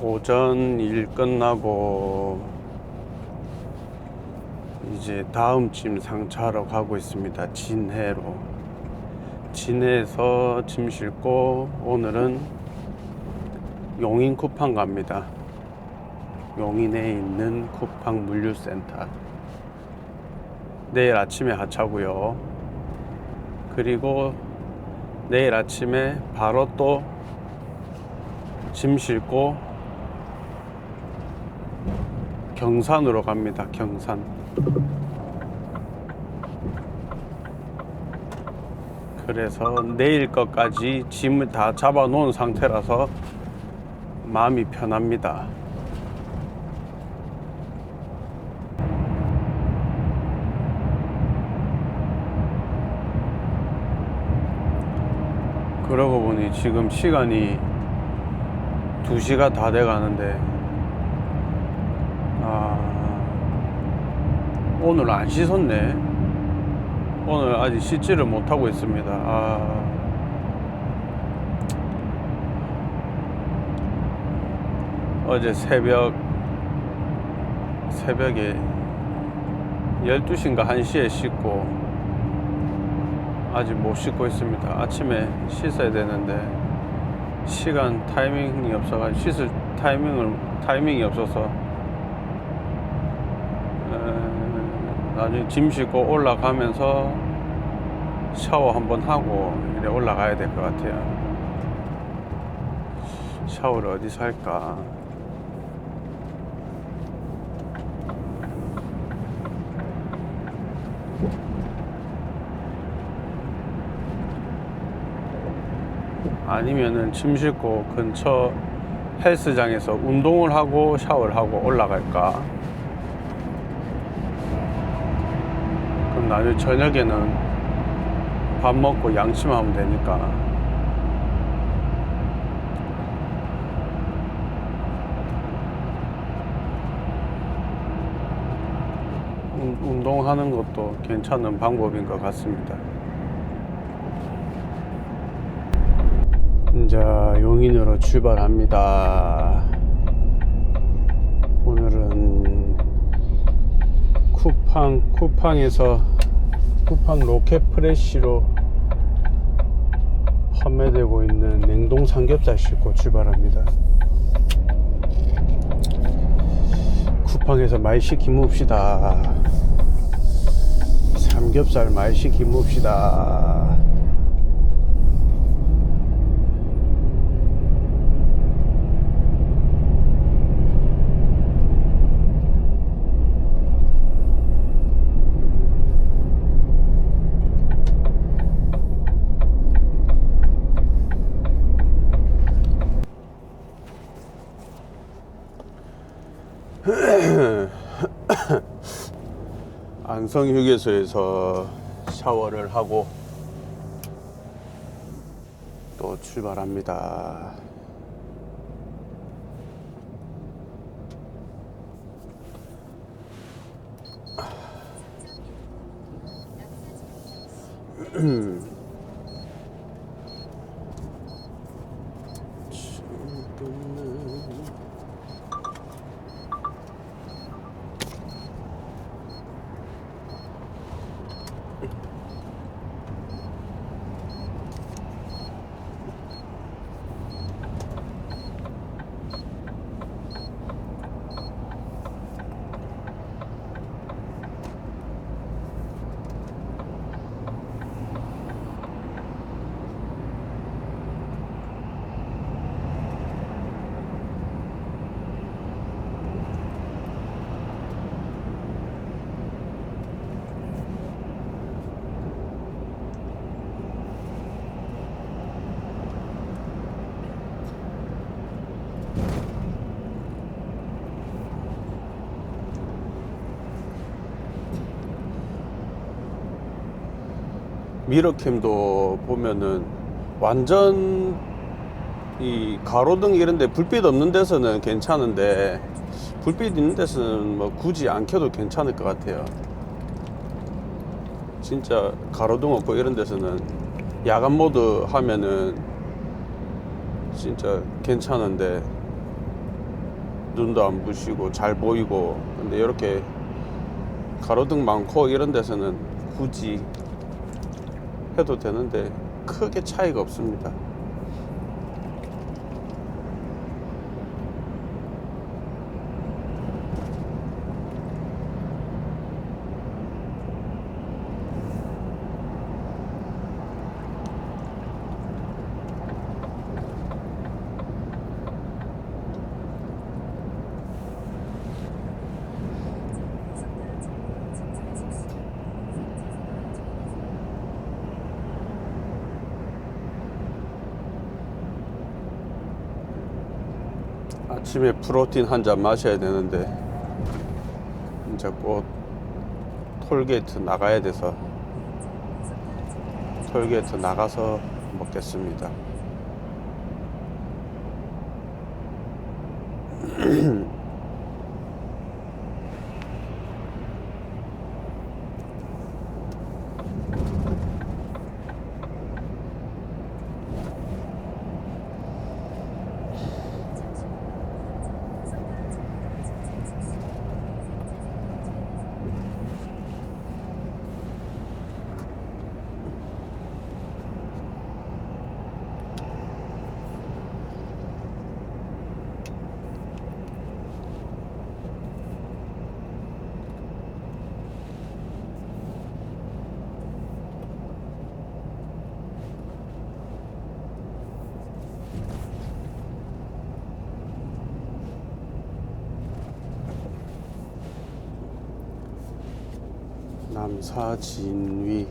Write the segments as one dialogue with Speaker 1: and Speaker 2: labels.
Speaker 1: 오전 일 끝나고 이제 다음 짐 상차하러 가고 있습니다. 진해로. 진해에서 짐 싣고 오늘은 용인 쿠팡 갑니다. 용인에 있는 쿠팡 물류센터. 내일 아침에 하차고요. 그리고 내일 아침에 바로 또 짐 싣고 경산으로 갑니다. 경산. 그래서 내일 것까지 짐을 다 잡아 놓은 상태라서 마음이 편합니다. 그러고 보니 지금 시간이 2시가 다 돼 가는데 오늘 안 씻었네. 오늘 아직 씻지를 못하고 있습니다. 아. 어제 새벽 새벽에 12시인가 1시에 씻고 아직 못 씻고 있습니다. 아침에 씻어야 되는데 시간 타이밍이 없어가지고 씻을 타이밍을 타이밍이 없어서 에, 나중에 짐 싣고 올라가면서 샤워 한번 하고 이래 올라가야 될 것 같아요. 샤워를 어디서 할까? 아니면은 짐 싣고 근처 헬스장에서 운동을 하고 샤워를 하고 올라갈까? 나중에 저녁에는 밥 먹고 양침하면 되니까. 운- 운동하는 것도 괜찮은 방법인 것 같습니다. 이제 용인으로 출발합니다. 오늘은 쿠팡 쿠팡에서 쿠팡 로켓 프레쉬로 판매되고 있는 냉동 삼겹살 싣고 출발합니다. 쿠팡에서 많이 시키봅시다. 삼겹살 많이 시키봅시다. 안성 휴게소에서 샤워를 하고 또 출발합니다. 미러캠도 보면은 완전 이 가로등 이런데 불빛 없는 데서는 괜찮은데 불빛 있는 데서는 뭐 굳이 안 켜도 괜찮을 것 같아요. 진짜 가로등 없고 이런 데서는 야간 모드 하면은 진짜 괜찮은데 눈도 안 부시고 잘 보이고 근데 이렇게 가로등 많고 이런 데서는 굳이 해도 되는데 크게 차이가 없습니다. 아침에 프로틴 한 잔 마셔야 되는데 이제 곧 톨게이트 나가야 돼서 톨게이트 나가서 먹겠습니다. 남사진위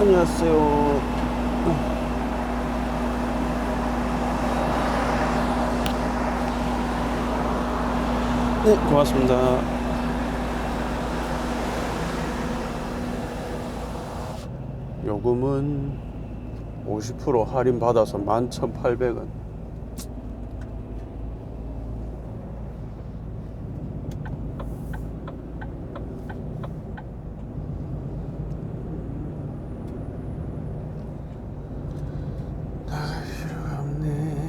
Speaker 1: 안녕하세요. 네, 고맙습니다. 요금은 50% 할인 받아서 11,800원. 나갈 필요가 없네.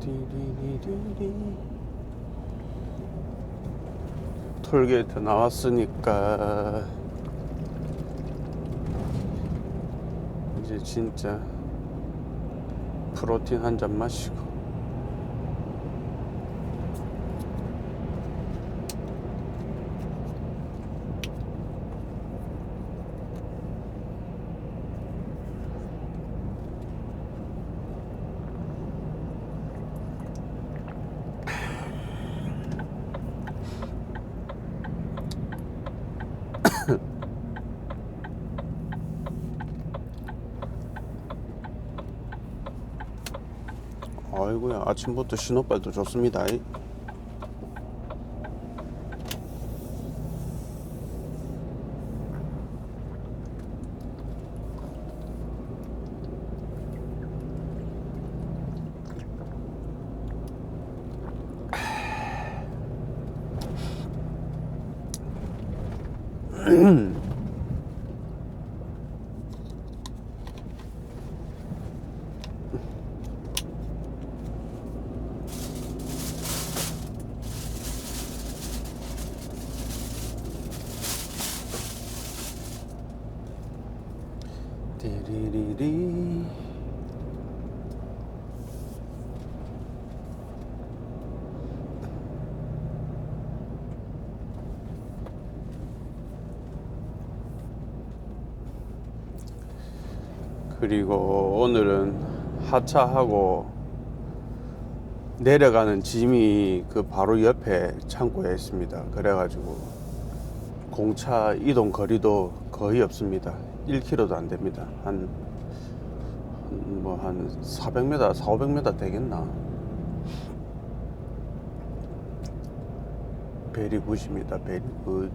Speaker 1: 디리리리리. 톨게이트 나왔으니까 이제 진짜 프로틴 한 잔 마시고 아이고야 아침부터 신호발도 좋습니다. 그리고 오늘은 하차하고 내려가는 짐이 그 바로 옆에 창고에 있습니다. 그래가지고 공차 이동 거리도 거의 없습니다. 1km도 안 됩니다. 한, 뭐, 한 400m, 4, 500m 되겠나? 베리 굿입니다. 베리 굿.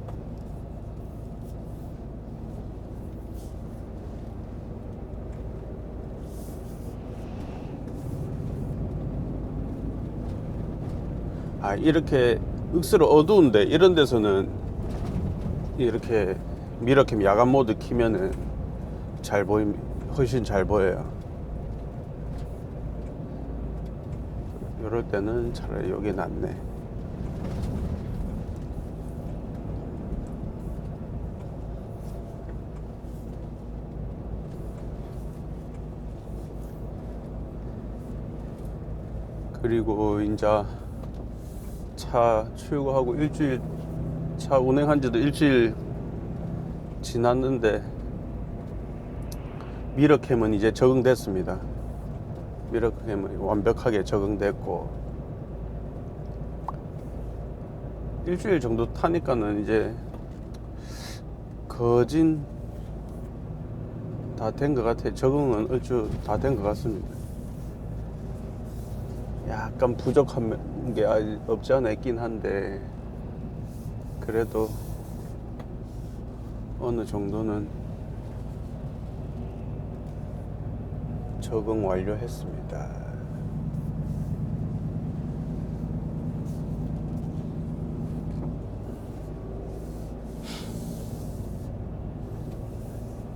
Speaker 1: 아, 이렇게 억수로 어두운데 이런 데서는 이렇게 미러캠 야간 모드 키면은 잘 보임 훨씬 잘 보여요. 이럴 때는 차라리 여기 낫네. 그리고 이제 차 출고하고 일주일 차 운행한 지도 일주일 지났는데 미러캠은 이제 적응됐습니다. 미러캠은 완벽하게 적응됐고 일주일 정도 타니까는 이제 거진 다 된 것 같아요. 적응은 얼추 다 된 것 같습니다. 약간 부족한 게 없지 않아 있긴 한데 그래도 어느 정도는 적응 완료했습니다.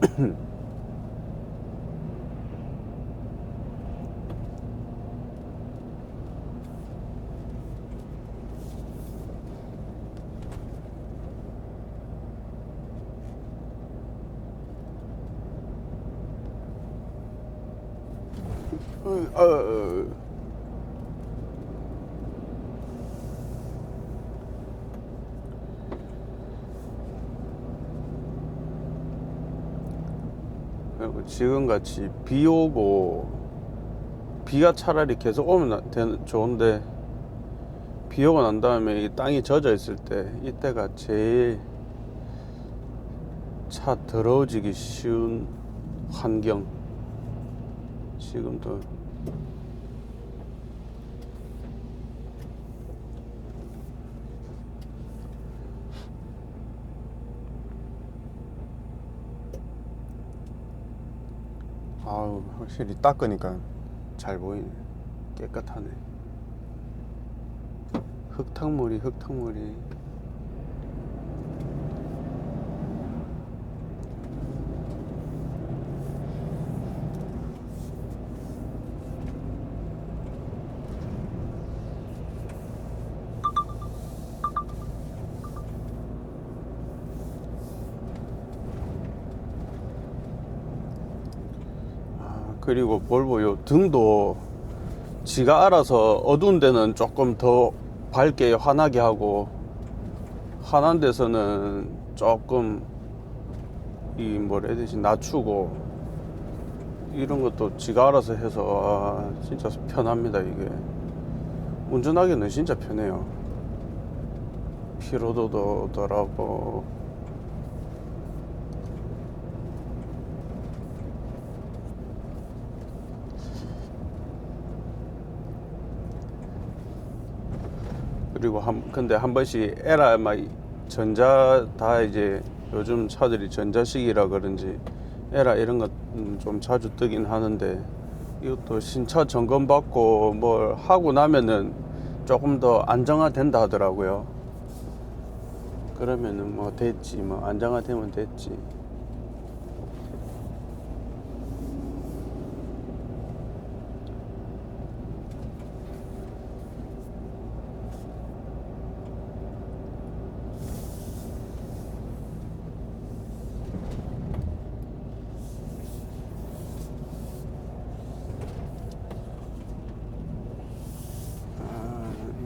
Speaker 1: 어, 어, 어. 그리고 지금같이 비 오고 비가 차라리 계속 오면 나- 되- 좋은데 비 오고 난 다음에 이 땅이 젖어 있을 때 이때가 제일 차 더러워지기 쉬운 환경. 지금도 아우 확실히 닦으니까 잘 보이네. 깨끗하네. 흙탕물이 흙탕물이 아, 그리고 볼보 요 등도 지가 알아서 어두운 데는 조금 더 밝게 환하게 하고 환한 데서는 조금 이 뭐라 해야 되지? 낮추고 이런 것도 지가 알아서 해서 아, 진짜 편합니다 이게. 운전하기는 진짜 편해요. 피로도도 덜하고 그리고 한 근데 한 번씩 에라 막 전자 다 이제 요즘 차들이 전자식이라 그런지 에라 이런 것 좀 자주 뜨긴 하는데 이것도 신차 점검 받고 뭘 하고 나면은 조금 더 안정화된다 하더라고요. 그러면은 뭐 됐지 뭐 안정화되면 됐지.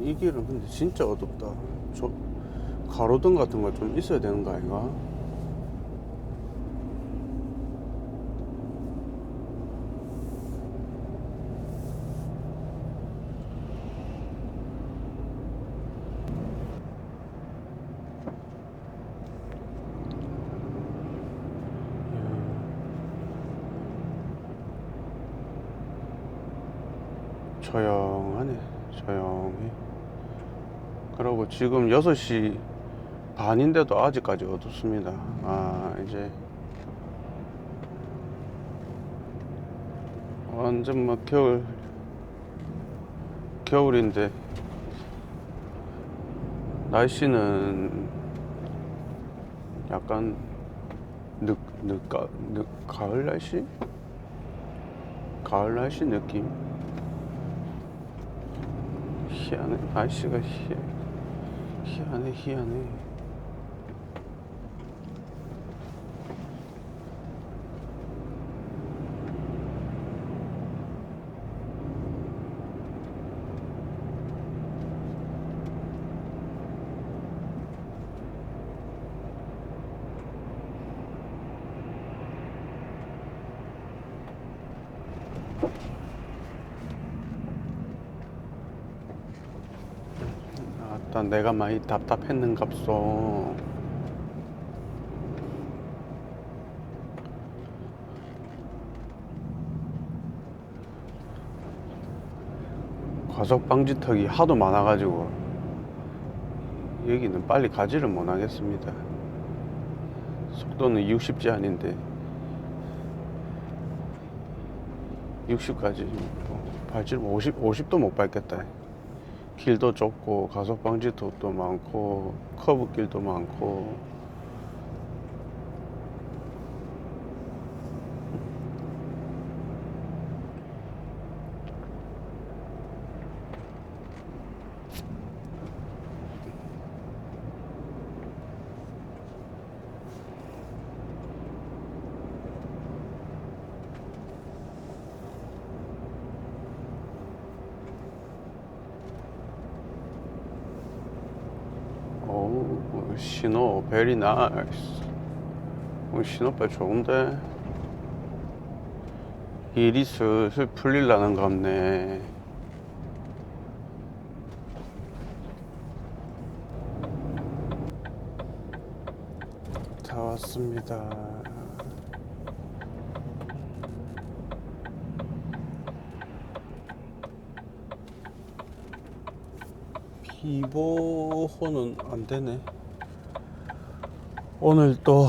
Speaker 1: 이 길은 근데 진짜 어둡다. 저 가로등 같은 거 좀 있어야 되는 거 아닌가? 조용하네 조용히 그리고 지금 6시 반인데도 아직까지 어둡습니다 아 이제 완전 뭐 겨울 겨울인데 날씨는 약간 늦, 늦가, 늦, 가을 날씨? 가을 날씨 느낌? 희한해 날씨가 희, 희한해 희한해 아따 내가 많이 답답했는갑소 과속 방지턱이 하도 많아가지고 여기는 빨리 가지를 못하겠습니다. 속도는 60지 아닌데 60까지 밟지를 50, 50도 못 밟겠다 길도 좁고 가속 방지턱도 많고 커브 길도 많고 오 신호 베리 나이스 오, 신호빨 좋은데? 일이 슬슬 풀릴라는 것 같네. 다 왔습니다. 비보호는 안 되네. 오늘 또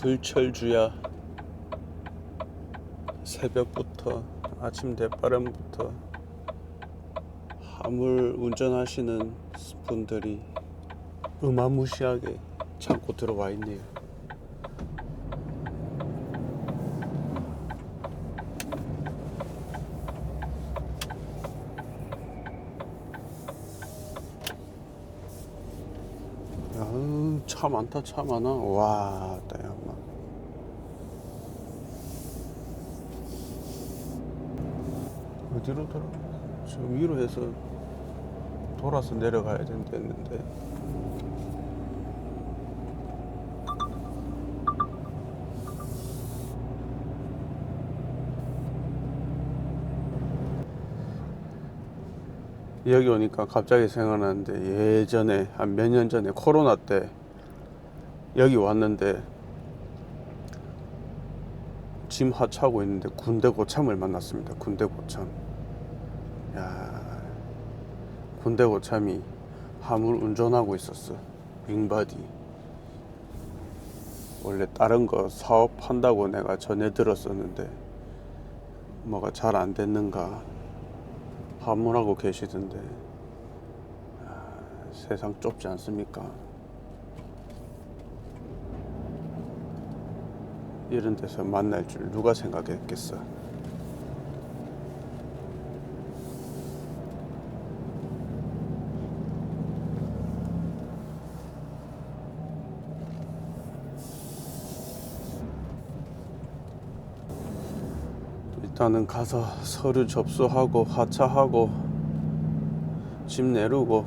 Speaker 1: 불철주야 새벽부터 아침 대바람부터 화물 운전하시는 분들이 어마무시하게 찾고 들어와 있네요. 아유, 차 많다, 차 많아. 와, 따야마. 어디로 돌아? 저 위로 해서 돌아서 내려가야 된다는데. 여기 오니까 갑자기 생각나는데 예전에 한 몇 년 전에 코로나 때 여기 왔는데 짐 하차하고 있는데 군대 고참을 만났습니다. 군대 고참. 야, 군대 고참이 화물 운전하고 있었어. 윙바디. 원래 다른 거 사업한다고 내가 전해 들었었는데 뭐가 잘 안 됐는가 화물하고 계시던데 아, 세상 좁지 않습니까? 이런 데서 만날 줄 누가 생각했겠어? 일단은 가서 서류 접수하고 하차하고 짐 내르고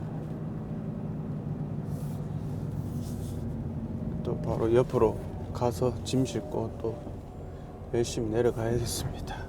Speaker 1: 또 바로 옆으로 가서 짐 싣고 또 열심히 내려가야겠습니다.